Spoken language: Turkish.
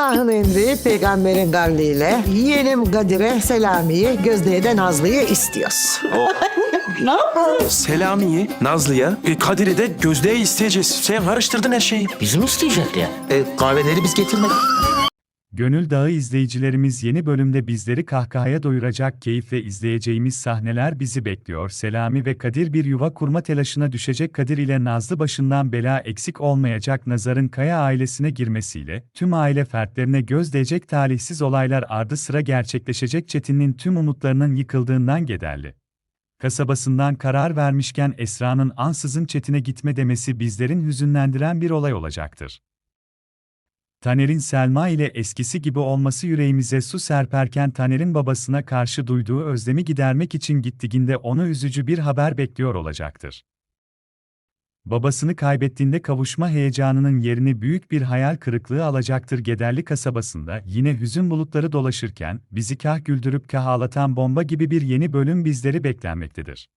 Allah'ın emri peygamberin kavliyle yeğenim Kadir'e Selami'yi Gözde'ye de Nazlı'yı istiyoruz. Selami'yi, Nazlı'ya, e, Kadir'i de Gözde'ye isteyeceğiz. Sen karıştırdın her şeyi. Bizi mi isteyecekler? E, kahveleri biz getirmedik. Gönül Dağı izleyicilerimiz yeni bölümde bizleri kahkahaya doyuracak keyifle izleyeceğimiz sahneler bizi bekliyor. Selami ve Kadir bir yuva kurma telaşına düşecek Kadir ile Nazlı başından bela eksik olmayacak Nazar'ın Kaya ailesine girmesiyle tüm aile fertlerine göz değecek talihsiz olaylar ardı sıra gerçekleşecek Çetin'in tüm umutlarının yıkıldığından kederli. Kasabasından karar vermişken Esra'nın ansızın Çetin'e gitme demesi bizlerin hüzünlendiren bir olay olacaktır. Taner'in Selma ile eskisi gibi olması yüreğimize su serperken Taner'in babasına karşı duyduğu özlemi gidermek için gittiğinde onu üzücü bir haber bekliyor olacaktır. Babasını kaybettiğinde kavuşma heyecanının yerini büyük bir hayal kırıklığı alacaktır Gederli kasabasında yine hüzün bulutları dolaşırken bizi kah güldürüp kah ağlatan bomba gibi bir yeni bölüm bizleri beklenmektedir.